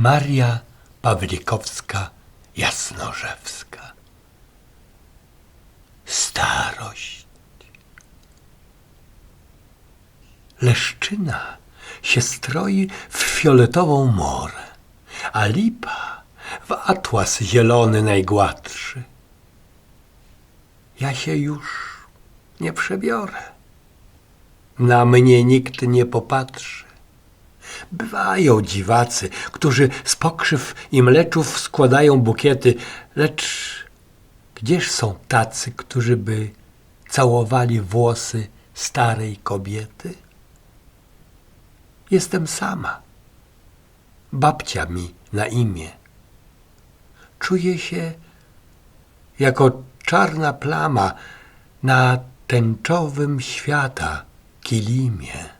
Maria Pawlikowska Jasnorzewska Starość Leszczyna się stroi w fioletową morę, a lipa w atłas zielony najgładszy. Ja się już nie przebiorę, na mnie nikt nie popatrzy. Bywają dziwacy, którzy z pokrzyw i mleczów składają bukiety, lecz gdzież są tacy, którzy by całowali włosy starej kobiety? Jestem sama. Babcia mi na imię. Czuję się jako czarna plama na tęczowym świata kilimie.